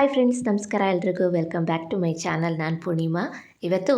Hi friends ನಮಸ್ಕಾರ ಎಲ್ರಿಗೂ. Welcome back to my channel. ನಾನು ಪೂರ್ಣಿಮಾ. ಇವತ್ತು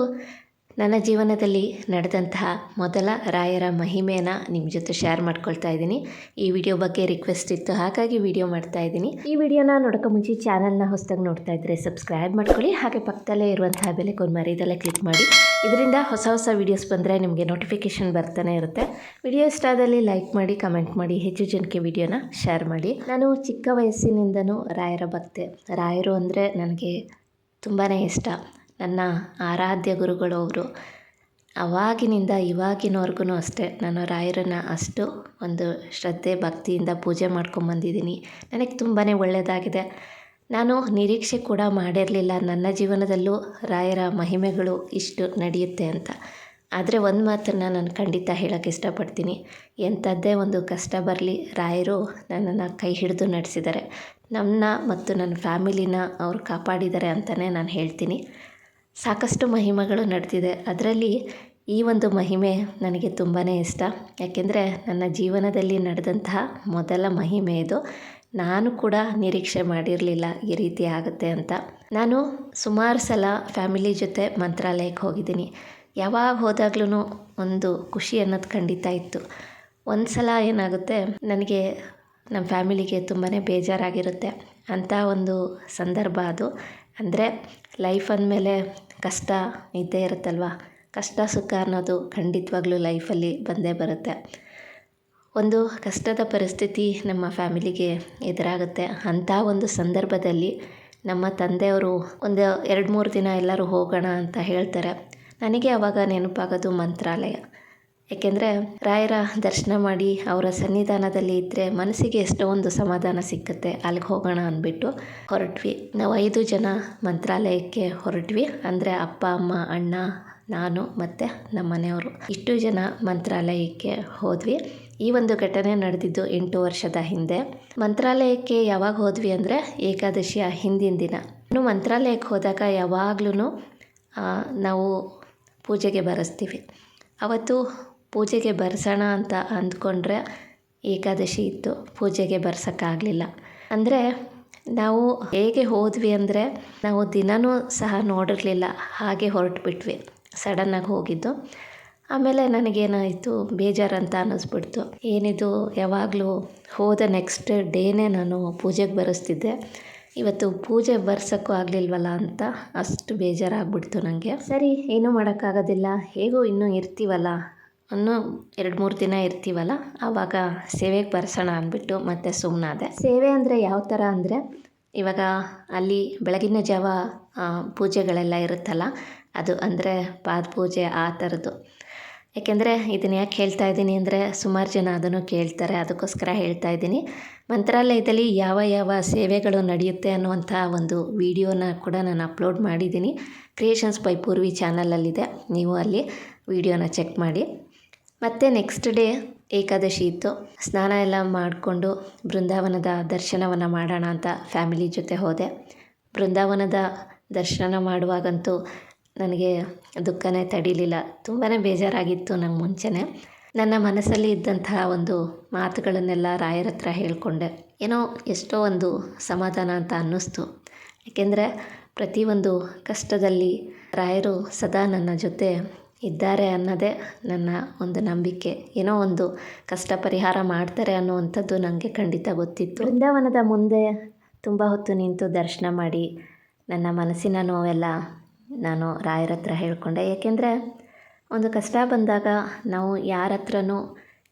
ನನ್ನ ಜೀವನದಲ್ಲಿ ನಡೆದಂತಹ ಮೊದಲ ರಾಯರ ಮಹಿಮೆನ ನಿಮ್ಮ ಜೊತೆ ಶೇರ್ ಮಾಡ್ಕೊಳ್ತಾ ಇದ್ದೀನಿ. ಈ ವಿಡಿಯೋ ಬಗ್ಗೆ ರಿಕ್ವೆಸ್ಟ್ ಇತ್ತು, ಹಾಗಾಗಿ ವಿಡಿಯೋ ಮಾಡ್ತಾ ಇದ್ದೀನಿ. ಈ ವಿಡಿಯೋನ ನೋಡೋಕೆ ಮುಂಚೆ ಚಾನಲ್ನ ಹೊಸದಾಗಿ ನೋಡ್ತಾ ಇದ್ದರೆ ಸಬ್ಸ್ಕ್ರೈಬ್ ಮಾಡ್ಕೊಳ್ಳಿ. ಹಾಗೆ ಪಕ್ಕದಲ್ಲೇ ಇರುವಂತಹ ಬೆಲೆಕೊಂಡು ಮರಿದಲ್ಲೇ ಕ್ಲಿಕ್ ಮಾಡಿ. ಇದರಿಂದ ಹೊಸ ಹೊಸ ವೀಡಿಯೋಸ್ ಬಂದರೆ ನಿಮಗೆ ನೋಟಿಫಿಕೇಷನ್ ಬರ್ತಾನೆ ಇರುತ್ತೆ. ವಿಡಿಯೋ ಇಷ್ಟ ಆದಲ್ಲಿ ಲೈಕ್ ಮಾಡಿ ಕಮೆಂಟ್ ಮಾಡಿ, ಹೆಚ್ಚು ಜನಕ್ಕೆ ವಿಡಿಯೋನ ಶೇರ್ ಮಾಡಿ. ನಾನು ಚಿಕ್ಕ ವಯಸ್ಸಿನಿಂದನೂ ರಾಯರ ಭಕ್ತೆ. ರಾಯರು ಅಂದರೆ ನನಗೆ ತುಂಬಾ ಇಷ್ಟ. ನನ್ನ ಆರಾಧ್ಯ ಗುರುಗಳು ಅವರು. ಅವಾಗಿನಿಂದ ಇವಾಗಿನವರೆಗೂ ಅಷ್ಟೇ. ನಾನು ರಾಯರನ್ನು ಅಷ್ಟು ಒಂದು ಶ್ರದ್ಧೆ, ಭಕ್ತಿಯಿಂದ ಪೂಜೆ ಮಾಡ್ಕೊಂಬಂದಿದ್ದೀನಿ ನನಗೆ ತುಂಬಾ ಒಳ್ಳೆಯದಾಗಿದೆ ನಾನು ನಿರೀಕ್ಷೆ ಕೂಡ ಮಾಡಿರಲಿಲ್ಲ. ನನ್ನ ಜೀವನದಲ್ಲೂ ರಾಯರ ಮಹಿಮೆಗಳು ಇಷ್ಟು ನಡೆಯುತ್ತೆ ಅಂತ. ಆದರೆ ಒಂದು ಮಾತನ್ನು ನಾನು ಖಂಡಿತ ಹೇಳೋಕ್ಕೆ ಇಷ್ಟಪಡ್ತೀನಿ. ಎಂಥದ್ದೇ ಒಂದು ಕಷ್ಟ ಬರಲಿ, ರಾಯರು ನನ್ನನ್ನು ಕೈ ಹಿಡಿದು ನಡೆಸಿದ್ದಾರೆ ನನ್ನ ಮತ್ತು ನನ್ನ ಫ್ಯಾಮಿಲಿನ ಅವರು ಕಾಪಾಡಿದ್ದಾರೆ ಅಂತಲೇ ನಾನು ಹೇಳ್ತೀನಿ. ಸಾಕಷ್ಟು ಮಹಿಮೆಗಳು ನಡೆದಿದೆ. ಅದರಲ್ಲಿ ಈ ಒಂದು ಮಹಿಮೆ ನನಗೆ ತುಂಬಾ ಇಷ್ಟ. ಯಾಕೆಂದರೆ ನನ್ನ ಜೀವನದಲ್ಲಿ ನಡೆದಂತಹ ಮೊದಲ ಮಹಿಮೆ ಇದು. ನಾನು ಕೂಡ ನಿರೀಕ್ಷೆ ಮಾಡಿರಲಿಲ್ಲ ಈ ರೀತಿ ಆಗುತ್ತೆ ಅಂತ. ನಾನು ಸುಮಾರು ಸಲ ಫ್ಯಾಮಿಲಿ ಜೊತೆ ಮಂತ್ರಾಲಯಕ್ಕೆ ಹೋಗಿದ್ದೀನಿ. ಯಾವಾಗ ಹೋದಾಗ್ಲೂ ಒಂದು ಖುಷಿ ಅನ್ನೋದು ಖಂಡಿತ ಇತ್ತು. ಒಂದು ಸಲ ಏನಾಗುತ್ತೆ, ನನಗೆ ನಮ್ಮ ಫ್ಯಾಮಿಲಿಗೆ ತುಂಬಾ ಬೇಜಾರಾಗಿರುತ್ತೆ ಅಂಥ ಒಂದು ಸಂದರ್ಭ ಅದು. ಅಂದರೆ ಲೈಫ್ ಅಂದಮೇಲೆ ಕಷ್ಟ ಇದ್ದೇ ಇರುತ್ತಲ್ವ? ಕಷ್ಟ ಸುಖ ಅನ್ನೋದು ಖಂಡಿತವಾಗ್ಲೂ ಲೈಫಲ್ಲಿ ಬಂದೇ ಬರುತ್ತೆ. ಒಂದು ಕಷ್ಟದ ಪರಿಸ್ಥಿತಿ ನಮ್ಮ ಫ್ಯಾಮಿಲಿಗೆ ಎದುರಾಗುತ್ತೆ. ಅಂಥ ಒಂದು ಸಂದರ್ಭದಲ್ಲಿ ನಮ್ಮ ತಂದೆಯವರು ಒಂದು ಎರಡು ಮೂರು ದಿನ ಎಲ್ಲರೂ ಹೋಗೋಣ ಅಂತ ಹೇಳ್ತಾರೆ. ನನಗೆ ಆವಾಗ ನೆನಪಾಗೋದು ಮಂತ್ರಾಲಯ. ಏಕೆಂದರೆ ರಾಯರ ದರ್ಶನ ಮಾಡಿ ಅವರ ಸನ್ನಿಧಾನದಲ್ಲಿ ಇದ್ದರೆ ಮನಸ್ಸಿಗೆ ಎಷ್ಟೋ ಒಂದು ಸಮಾಧಾನ ಸಿಕ್ಕುತ್ತೆ. ಅಲ್ಲಿಗೆ ಹೋಗೋಣ ಅಂದ್ಬಿಟ್ಟು ಹೊರಟ್ವಿ. ನಾವು ಐದು ಜನ ಮಂತ್ರಾಲಯಕ್ಕೆ ಹೊರಟ್ವಿ. ಅಂದರೆ ಅಪ್ಪ, ಅಮ್ಮ, ಅಣ್ಣ, ನಾನು ಮತ್ತು ನಮ್ಮ ಮನೆಯವರು. ಇಷ್ಟು ಜನ ಮಂತ್ರಾಲಯಕ್ಕೆ ಹೋದ್ವಿ. ಈ ಒಂದು ಘಟನೆ ನಡೆದಿದ್ದು ಎಂಟು ವರ್ಷದ ಹಿಂದೆ. ಮಂತ್ರಾಲಯಕ್ಕೆ ಯಾವಾಗ ಹೋದ್ವಿ ಅಂದರೆ ಏಕಾದಶಿಯ ಹಿಂದಿನ ದಿನ. ಇನ್ನು ಮಂತ್ರಾಲಯಕ್ಕೆ ಹೋದಾಗ ಯಾವಾಗ್ಲೂ ನಾವು ಪೂಜೆಗೆ ಬರೆಸ್ತೀವಿ. ಅವತ್ತು ಪೂಜೆಗೆ ಬರ್ಸೋಣ ಅಂತ ಅಂದ್ಕೊಂಡ್ರೆ ಏಕಾದಶಿ ಇತ್ತು, ಪೂಜೆಗೆ ಬರ್ಸೋಕ್ಕಾಗಲಿಲ್ಲ. ಅಂದರೆ ನಾವು ಹೇಗೆ ಹೋದ್ವಿ ಅಂದರೆ ನಾವು ದಿನವೂ ಸಹ ನೋಡಿರಲಿಲ್ಲ, ಹಾಗೆ ಹೊರಟುಬಿಟ್ವಿ, ಸಡನ್ನಾಗಿ ಹೋಗಿದ್ದು. ಆಮೇಲೆ ನನಗೇನಾಯಿತು, ಬೇಜಾರಂತ ಅನ್ನಿಸ್ಬಿಡ್ತು. ಏನಿದು, ಯಾವಾಗಲೂ ಹೋದ ನೆಕ್ಸ್ಟ್ ಡೇನೇ ನಾನು ಪೂಜೆಗೆ ಬರೆಸ್ತಿದ್ದೆ. ಇವತ್ತು ಪೂಜೆ ಬರ್ಸೋಕ್ಕೂ ಆಗಲಿಲ್ವಲ್ಲ ಅಂತ ಅಷ್ಟು ಬೇಜಾರಾಗ್ಬಿಡ್ತು ನನಗೆ ಸರಿ, ಏನೂ ಮಾಡೋಕ್ಕಾಗೋದಿಲ್ಲ, ಹೇಗೂ ಇನ್ನೂ ಇರ್ತೀವಲ್ಲ ಇನ್ನೂ ಎರಡು ಮೂರು ದಿನ ಇರ್ತೀವಲ್ಲ ಆವಾಗ ಸೇವೆಗೆ ಬರ್ಸೋಣ ಅಂದ್ಬಿಟ್ಟು ಮತ್ತೆ ಸುಮ್ಮನಾದೆ ಸೇವೆ ಅಂದರೆ ಯಾವ ಥರ ಅಂದರೆ? ಇವಾಗ ಅಲ್ಲಿ ಬೆಳಗಿನ ಜಾವ ಪೂಜೆಗಳೆಲ್ಲ ಇರುತ್ತಲ್ಲ ಅದು ಅಂದರೆ ಪಾದ ಪೂಜೆ ಆ ಥರದ್ದು. ಯಾಕೆಂದರೆ ಇದನ್ನು ಯಾಕೆ ಹೇಳ್ತಾ ಇದ್ದೀನಿ ಅಂದರೆ ಸುಮಾರು ಜನ ಅದನ್ನು ಕೇಳ್ತಾರೆ ಅದಕ್ಕೋಸ್ಕರ ಹೇಳ್ತಾ ಇದ್ದೀನಿ. ಮಂತ್ರಾಲಯದಲ್ಲಿ ಯಾವ ಯಾವ ಸೇವೆಗಳು ನಡೆಯುತ್ತೆ ಅನ್ನುವಂಥ ಒಂದು ವಿಡಿಯೋನ ಕೂಡ ನಾನು ಅಪ್ಲೋಡ್ ಮಾಡಿದ್ದೀನಿ. ಕ್ರಿಯೇಷನ್ಸ್ ಬೈ ಪೂರ್ವಿ ಚಾನಲಲ್ಲಿದೆ ನೀವು ಅಲ್ಲಿ ವಿಡಿಯೋನ ಚೆಕ್ ಮಾಡಿ. ಮತ್ತು ನೆಕ್ಸ್ಟ್ ಡೇ ಏಕಾದಶಿ ಇತ್ತು. ಸ್ನಾನ ಎಲ್ಲ ಮಾಡಿಕೊಂಡು ಬೃಂದಾವನದ ದರ್ಶನವನ್ನು ಮಾಡೋಣ ಅಂತ ಫ್ಯಾಮಿಲಿ ಜೊತೆ ಹೋದೆ. ಬೃಂದಾವನದ ದರ್ಶನ ಮಾಡುವಾಗಂತೂ ನನಗೆ ದುಃಖನೇ ತಡೀಲಿಲ್ಲ. ತುಂಬಾ ಬೇಜಾರಾಗಿತ್ತು ನಂಗೆ ಮುಂಚೆನೇ. ನನ್ನ ಮನಸ್ಸಲ್ಲಿ ಇದ್ದಂತಹ ಒಂದು ಮಾತುಗಳನ್ನೆಲ್ಲ ರಾಯರ ಹತ್ರ ಹೇಳಿಕೊಂಡೆ. ಏನೋ ಎಷ್ಟೋ ಒಂದು ಸಮಾಧಾನ ಅಂತ ಅನ್ನಿಸ್ತು. ಏಕೆಂದರೆ ಪ್ರತಿಯೊಂದು ಕಷ್ಟದಲ್ಲಿ ರಾಯರು ಸದಾ ನನ್ನ ಜೊತೆ ಇದ್ದಾರೆ ಅನ್ನೋದೇ ನನ್ನ ಒಂದು ನಂಬಿಕೆ. ಏನೋ ಒಂದು ಕಷ್ಟ ಪರಿಹಾರ ಮಾಡ್ತಾರೆ ಅನ್ನುವಂಥದ್ದು ನನಗೆ ಖಂಡಿತ ಗೊತ್ತಿತ್ತು. ಬೃಂದಾವನದ ಮುಂದೆ ತುಂಬ ಹೊತ್ತು ನಿಂತು ದರ್ಶನ ಮಾಡಿ ನನ್ನ ಮನಸ್ಸಿನ ನೋವೆಲ್ಲ ನಾನು ರಾಯರ ಹತ್ರ ಹೇಳಿಕೊಂಡೆ. ಏಕೆಂದರೆ ಒಂದು ಕಷ್ಟ ಬಂದಾಗ ನಾವು ಯಾರ ಹತ್ರನೂ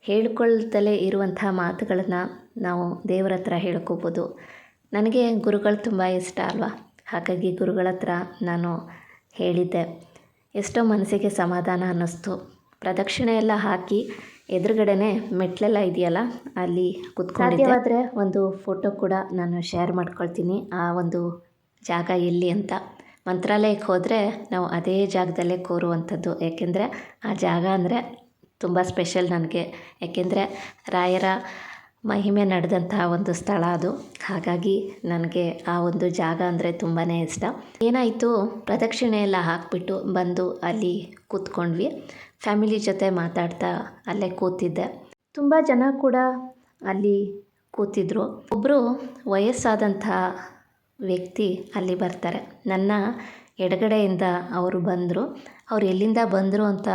ಹೇಳ್ಕೊಳ್ತಲೇ ಇರುವಂಥ ಮಾತುಗಳನ್ನು ನಾವು ದೇವರ ಹತ್ರ ಹೇಳ್ಕೋಬೋದು. ನನಗೆ ಗುರುಗಳು ತುಂಬ ಇಷ್ಟ ಅಲ್ವಾ? ಹಾಗಾಗಿ ಗುರುಗಳ ಹತ್ರ ನಾನು ಹೇಳಿದ್ದೆ. ಎಷ್ಟೋ ಮನಸ್ಸಿಗೆ ಸಮಾಧಾನ ಅನ್ನಿಸ್ತು. ಪ್ರದಕ್ಷಿಣೆ ಎಲ್ಲ ಹಾಕಿ ಎದುರುಗಡೆನೆ ಮೆಟ್ಲೆಲ್ಲ ಇದೆಯಲ್ಲ, ಅಲ್ಲಿ ಕುತ್ಕೊಂಡಿದ್ದಾದ್ರೆ ಒಂದು ಫೋಟೋ ಕೂಡ ನಾನು ಶೇರ್ ಮಾಡ್ಕೊಳ್ತೀನಿ. ಆ ಒಂದು ಜಾಗ ಎಲ್ಲಿ ಅಂತ. ಮಂತ್ರಾಲಯಕ್ಕೆ ಹೋದರೆ ನಾವು ಅದೇ ಜಾಗದಲ್ಲೇ ಕೋರುವಂಥದ್ದು. ಏಕೆಂದರೆ ಆ ಜಾಗ ಅಂದರೆ ತುಂಬ ಸ್ಪೆಷಲ್ ನನಗೆ. ಏಕೆಂದರೆ ರಾಯರ ಮಹಿಮೆ ನಡೆದಂತಹ ಒಂದು ಸ್ಥಳ ಅದು. ಹಾಗಾಗಿ ನನಗೆ ಆ ಒಂದು ಜಾಗ ಅಂದರೆ ತುಂಬಾ ಇಷ್ಟ. ಏನಾಯಿತು, ಪ್ರದಕ್ಷಿಣೆ ಎಲ್ಲ ಹಾಕಿಬಿಟ್ಟು ಬಂದು ಅಲ್ಲಿ ಕೂತ್ಕೊಂಡ್ವಿ. ಫ್ಯಾಮಿಲಿ ಜೊತೆ ಮಾತಾಡ್ತಾ ಅಲ್ಲೇ ಕೂತಿದ್ದೆ. ತುಂಬ ಜನ ಕೂಡ ಅಲ್ಲಿ ಕೂತಿದ್ರು. ಒಬ್ಬರು ವಯಸ್ಸಾದಂತಹ ವ್ಯಕ್ತಿ ಅಲ್ಲಿ ಬರ್ತಾರೆ. ನನ್ನ ಎಡಗಡೆಯಿಂದ ಅವರು ಬಂದರು. ಅವ್ರು ಎಲ್ಲಿಂದ ಬಂದರು ಅಂತ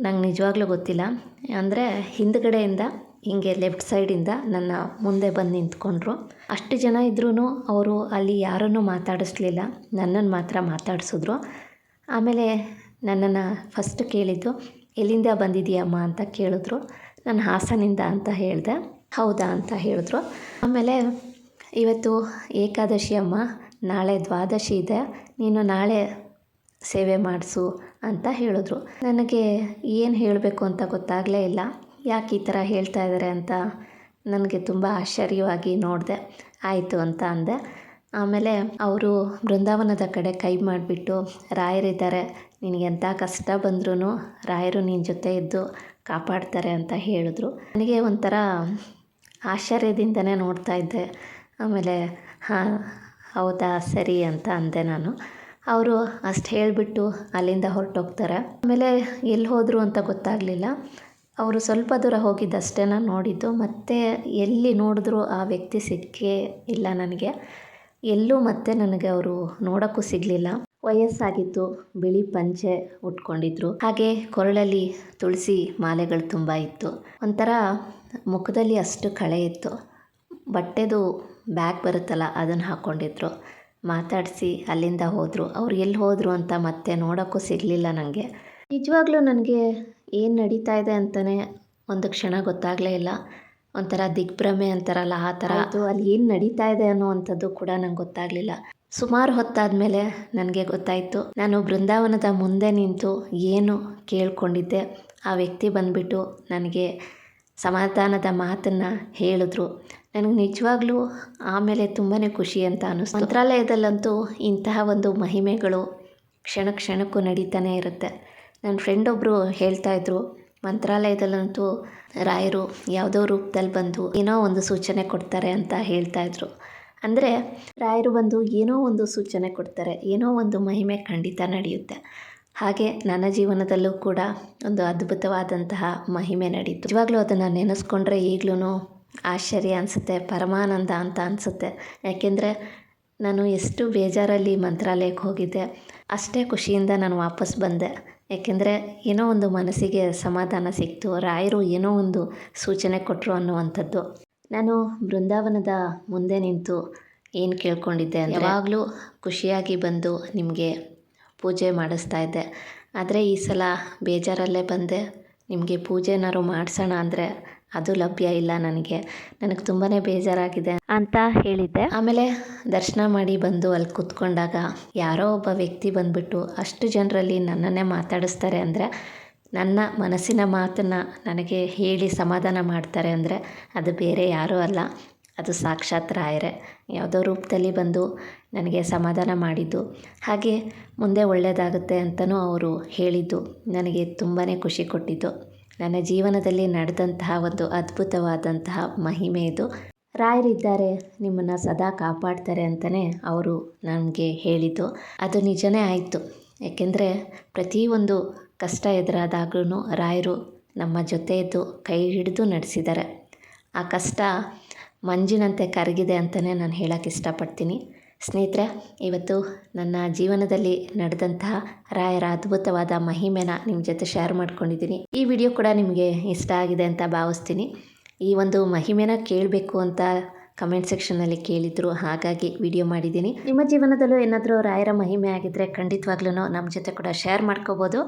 ನಂಗೆ ನಿಜವಾಗ್ಲೂ ಗೊತ್ತಿಲ್ಲ. ಅಂದರೆ ಹಿಂದ್ಗಡೆಯಿಂದ ಹೀಗೆ ಲೆಫ್ಟ್ ಸೈಡಿಂದ ನನ್ನ ಮುಂದೆ ಬಂದು ನಿಂತ್ಕೊಂಡ್ರು. ಅಷ್ಟು ಜನ ಇದ್ರೂ ಅವರು ಅಲ್ಲಿ ಯಾರನ್ನೂ ಮಾತಾಡಿಸ್ಲಿಲ್ಲ. ನನ್ನನ್ನು ಮಾತ್ರ ಮಾತಾಡಿಸಿದ್ರು. ಆಮೇಲೆ ನನ್ನನ್ನು ಫಸ್ಟ್ ಕೇಳಿದ್ದು, ಎಲ್ಲಿಂದ ಬಂದಿದ್ದೀಯಮ್ಮ? ಅಂತ ಕೇಳಿದ್ರು. ನಾನು ಹಾಸನಿಂದ ಅಂತ ಹೇಳಿದೆ. ಹೌದಾ? ಅಂತ ಹೇಳಿದ್ರು. ಆಮೇಲೆ, ಇವತ್ತು ಏಕಾದಶಿ ಅಮ್ಮ, ನಾಳೆ ದ್ವಾದಶಿ ಇದೆ. ನೀನು ನಾಳೆ ಸೇವೆ ಮಾಡಿಸು ಅಂತ ಹೇಳಿದ್ರು. ನನಗೆ ಏನು ಹೇಳಬೇಕು ಅಂತ ಗೊತ್ತಾಗಲೇ ಇಲ್ಲ. ಯಾಕೆ ಈ ಥರ ಹೇಳ್ತಾ ಇದ್ದಾರೆ ಅಂತ ನನಗೆ ತುಂಬ ಆಶ್ಚರ್ಯವಾಗಿ ನೋಡಿದೆ. ಆಯಿತು ಅಂತ ಅಂದೆ. ಆಮೇಲೆ ಅವರು ಬೃಂದಾವನದ ಕಡೆ ಕೈ ಮಾಡಿಬಿಟ್ಟು, ರಾಯರಿದ್ದಾರೆ, ನಿನಗೆ ಎಂಥ ಕಷ್ಟ ಬಂದ್ರೂ ರಾಯರು ನಿನ್ನ ಜೊತೆ ಇದ್ದು ಕಾಪಾಡ್ತಾರೆ ಅಂತ ಹೇಳಿದ್ರು. ನನಗೆ ಒಂಥರ ಆಶ್ಚರ್ಯದಿಂದನೇ ನೋಡ್ತಾ ಇದ್ದೆ. ಆಮೇಲೆ, ಹಾಂ, ಹೌದಾ, ಸರಿ ಅಂತ ಅಂದೆ ನಾನು. ಅವರು ಅಷ್ಟು ಹೇಳಿಬಿಟ್ಟು ಅಲ್ಲಿಂದ ಹೊರಟೋಗ್ತಾರೆ. ಆಮೇಲೆ ಎಲ್ಲಿ ಹೋದರು ಅಂತ ಗೊತ್ತಾಗಲಿಲ್ಲ. ಅವರು ಸ್ವಲ್ಪ ದೂರ ಹೋಗಿದ್ದಷ್ಟೇ ನಾನು ನೋಡಿದ್ದು, ಮತ್ತು ಎಲ್ಲಿ ನೋಡಿದ್ರೂ ಆ ವ್ಯಕ್ತಿ ಸಿಕ್ಕೇ ಇಲ್ಲ ನನಗೆ. ಎಲ್ಲೂ ಮತ್ತೆ ನನಗೆ ಅವರು ನೋಡೋಕ್ಕೂ ಸಿಗಲಿಲ್ಲ. ವಯಸ್ಸಾಗಿತ್ತು ಬಿಳಿ ಪಂಚೆ ಉಟ್ಕೊಂಡಿದ್ರು. ಹಾಗೆ ಕೊರಳಲ್ಲಿ ತುಳಸಿ ಮಾಲೆಗಳು ತುಂಬ ಇತ್ತು. ಒಂಥರ ಮುಖದಲ್ಲಿ ಅಷ್ಟು ಕಳೆ ಇತ್ತು. ಬಟ್ಟೆದು ಬ್ಯಾಗ್ ಬರುತ್ತಲ್ಲ, ಅದನ್ನು ಹಾಕ್ಕೊಂಡಿದ್ರು ಮಾತಾಡಿಸಿ ಅಲ್ಲಿಂದ ಹೋದರು. ಅವ್ರು ಎಲ್ಲಿ ಹೋದರು ಅಂತ ಮತ್ತೆ ನೋಡೋಕ್ಕೂ ಸಿಗಲಿಲ್ಲ ನನಗೆ ನಿಜವಾಗ್ಲೂ ನನಗೆ ಏನು ನಡೀತಾ ಇದೆ ಅಂತಲೇ ಒಂದು ಕ್ಷಣ ಗೊತ್ತಾಗಲೇ ಇಲ್ಲ. ಒಂಥರ ದಿಗ್ಭ್ರಮೆ ಅಂತಾರಲ್ಲ ಆ ಥರ. ಅದು ಅಲ್ಲಿ ಏನು ನಡೀತಾ ಇದೆ ಅನ್ನೋವಂಥದ್ದು ಕೂಡ ನಂಗೆ ಗೊತ್ತಾಗಲಿಲ್ಲ. ಸುಮಾರು ಹೊತ್ತಾದಮೇಲೆ ನನಗೆ ಗೊತ್ತಾಯಿತು. ನಾನು ಬೃಂದಾವನದ ಮುಂದೆ ನಿಂತು ಏನು ಕೇಳ್ಕೊಂಡಿದ್ದೆ, ಆ ವ್ಯಕ್ತಿ ಬಂದುಬಿಟ್ಟು ನನಗೆ ಸಮಾಧಾನದ ಮಾತನ್ನು ಹೇಳಿದ್ರು. ನನಗೆ ನಿಜವಾಗ್ಲೂ ಆಮೇಲೆ ತುಂಬಾ ಖುಷಿ ಅಂತ ಅನ್ನಿಸ್ತು. ಮಂತ್ರಾಲಯದಲ್ಲಂತೂ ಇಂತಹ ಒಂದು ಮಹಿಮೆಗಳು ಕ್ಷಣ ಕ್ಷಣಕ್ಕೂ ನಡೀತಾನೆ ಇರುತ್ತೆ. ನನ್ನ ಫ್ರೆಂಡ್ ಒಬ್ಬರು ಹೇಳ್ತಾಯಿದ್ರು ಮಂತ್ರಾಲಯದಲ್ಲಂತೂ ರಾಯರು ಯಾವುದೋ ರೂಪದಲ್ಲಿ ಬಂದು ಏನೋ ಒಂದು ಸೂಚನೆ ಕೊಡ್ತಾರೆ ಅಂತ ಹೇಳ್ತಾಯಿದ್ರು ಅಂದರೆ ರಾಯರು ಬಂದು ಏನೋ ಒಂದು ಸೂಚನೆ ಕೊಡ್ತಾರೆ, ಏನೋ ಒಂದು ಮಹಿಮೆ ಖಂಡಿತ ನಡೆಯುತ್ತೆ. ಹಾಗೆ ನನ್ನ ಜೀವನದಲ್ಲೂ ಕೂಡ ಒಂದು ಅದ್ಭುತವಾದಂತಹ ಮಹಿಮೆ ನಡೀತು. ನಿಜವಾಗ್ಲೂ ಅದನ್ನು ನೆನೆಸ್ಕೊಂಡ್ರೆ ಈಗಲೂ ಆಶ್ಚರ್ಯ ಅನಿಸುತ್ತೆ, ಪರಮಾನಂದ ಅಂತ ಅನಿಸುತ್ತೆ. ಯಾಕೆಂದರೆ ನಾನು ಎಷ್ಟು ಬೇಜಾರಲ್ಲಿ ಮಂತ್ರಾಲಯಕ್ಕೆ ಹೋಗಿದ್ದೆ, ಅಷ್ಟೇ ಖುಷಿಯಿಂದ ನಾನು ವಾಪಸ್ ಬಂದೆ. ಏಕೆಂದರೆ ಏನೋ ಒಂದು ಮನಸ್ಸಿಗೆ ಸಮಾಧಾನ ಸಿಕ್ತು, ರಾಯರು ಏನೋ ಒಂದು ಸೂಚನೆ ಕೊಟ್ಟರು ಅನ್ನುವಂಥದ್ದು. ನಾನು ಬೃಂದಾವನದ ಮುಂದೆ ನಿಂತು ಏನು ಕೇಳ್ಕೊಂಡಿದ್ದೆ ಯಾವಾಗಲೂ ಖುಷಿಯಾಗಿ ಬಂದು ನಿಮಗೆ ಪೂಜೆ ಮಾಡಿಸ್ತಾ ಇದ್ದೆ. ಆದರೆ ಈ ಸಲ ಬೇಜಾರಲ್ಲೇ ಬಂದೆ. ನಿಮಗೆ ಪೂಜೆನಾರು ಮಾಡಿಸೋಣ ಅಂದರೆ ಅದು ಲಭ್ಯ ಇಲ್ಲ ನನಗೆ. ನನಗೆ ತುಂಬಾ ಬೇಜಾರಾಗಿದೆ ಅಂತ ಹೇಳಿದ್ದೆ. ಆಮೇಲೆ ದರ್ಶನ ಮಾಡಿ ಬಂದು ಅಲ್ಲಿ ಕೂತ್ಕೊಂಡಾಗ ಯಾರೋ ಒಬ್ಬ ವ್ಯಕ್ತಿ ಬಂದುಬಿಟ್ಟು ಅಷ್ಟು ಜನರಲ್ಲಿ ನನ್ನನ್ನೇ ಮಾತಾಡಿಸ್ತಾರೆ ಅಂದರೆ, ನನ್ನ ಮನಸ್ಸಿನ ಮಾತನ್ನು ನನಗೆ ಹೇಳಿ ಸಮಾಧಾನ ಮಾಡ್ತಾರೆ ಅಂದರೆ, ಅದು ಬೇರೆ ಯಾರೂ ಅಲ್ಲ. ಅದು ಸಾಕ್ಷಾತ್ ರಾಯರೇ. ಯಾವುದೋ ರೂಪದಲ್ಲಿ ಬಂದು ನನಗೆ ಸಮಾಧಾನ ಮಾಡಿದ್ದು. ಹಾಗೆ ಮುಂದೆ ಒಳ್ಳೆಯದಾಗುತ್ತೆ ಅಂತಲೂ ಅವರು ಹೇಳಿದ್ದು. ನನಗೆ ತುಂಬಾ ಖುಷಿ ಕೊಟ್ಟಿದ್ದು. ನನ್ನ ಜೀವನದಲ್ಲಿ ನಡೆದಂತಹ ಒಂದು ಅದ್ಭುತವಾದಂತಹ ಮಹಿಮೆ ಇದು. ರಾಯರಿದ್ದಾರೆ, ನಿಮ್ಮನ್ನು ಸದಾ ಕಾಪಾಡ್ತಾರೆ ಅಂತಲೇ ಅವರು ನನಗೆ ಹೇಳಿದ್ದು. ಅದು ನಿಜನೇ ಆಯಿತು. ಏಕೆಂದರೆ ಪ್ರತಿಯೊಂದು ಕಷ್ಟ ಎದುರಾದಾಗ್ಲೂ ರಾಯರು ನಮ್ಮ ಜೊತೆ ಇದ್ದು ಕೈ ಹಿಡಿದು ನಡೆಸಿದ್ದಾರೆ. ಆ ಕಷ್ಟ ಮಂಜಿನಂತೆ ಕರಗಿದೆ ಅಂತಲೇ ನಾನು ಹೇಳೋಕ್ಕೆ ಇಷ್ಟಪಡ್ತೀನಿ. ಸ್ನೇಹಿತರೆ, ಇವತ್ತು ನನ್ನ ಜೀವನದಲ್ಲಿ ನಡೆದಂತಹ ರಾಯರ ಅದ್ಭುತವಾದ ಮಹಿಮೆನ ನಿಮ್ಮ ಜೊತೆ ಶೇರ್ ಮಾಡ್ಕೊಂಡಿದ್ದೀನಿ. ಈ ವಿಡಿಯೋ ಕೂಡ ನಿಮಗೆ ಇಷ್ಟ ಆಗಿದೆ ಅಂತ ಭಾವಿಸ್ತೀನಿ. ಈ ಒಂದು ಮಹಿಮೆನ ಕೇಳಬೇಕು ಅಂತ ಕಮೆಂಟ್ ಸೆಕ್ಷನ್ನಲ್ಲಿ ಕೇಳಿದ್ರು, ಹಾಗಾಗಿ ವಿಡಿಯೋ ಮಾಡಿದ್ದೀನಿ. ನಿಮ್ಮ ಜೀವನದಲ್ಲೂ ಏನಾದರೂ ರಾಯರ ಮಹಿಮೆ ಆಗಿದ್ದರೆ ಖಂಡಿತವಾಗ್ಲೂ ನಮ್ಮ ಜೊತೆ ಕೂಡ ಶೇರ್ ಮಾಡ್ಕೋಬೋದು.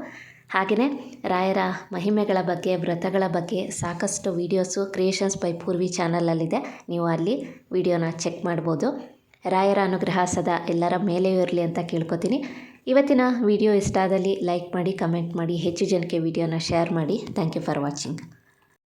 ಹಾಗೆಯೇ ರಾಯರ ಮಹಿಮೆಗಳ ಬಗ್ಗೆ, ವ್ರತಗಳ ಬಗ್ಗೆ ಸಾಕಷ್ಟು ವೀಡಿಯೋಸು ಕ್ರಿಯೇಷನ್ಸ್ ಬೈ ಪೂರ್ವಿ ಚಾನಲಲ್ಲಿದೆ ನೀವು ಅಲ್ಲಿ ವಿಡಿಯೋನ ಚೆಕ್ ಮಾಡ್ಬೋದು. ರಾಯರ ಅನುಗ್ರಹ ಸದಾ ಎಲ್ಲರ ಮೇಲೆಯೂ ಇರಲಿ ಅಂತ ಕೇಳ್ಕೊತೀನಿ. ಇವತ್ತಿನ ವಿಡಿಯೋ ಇಷ್ಟ ಆದಲ್ಲಿ ಲೈಕ್ ಮಾಡಿ, ಕಮೆಂಟ್ ಮಾಡಿ, ಹೆಚ್ಚು ಜನಕ್ಕೆ ವಿಡಿಯೋನ ಶೇರ್ ಮಾಡಿ. Thank you for watching.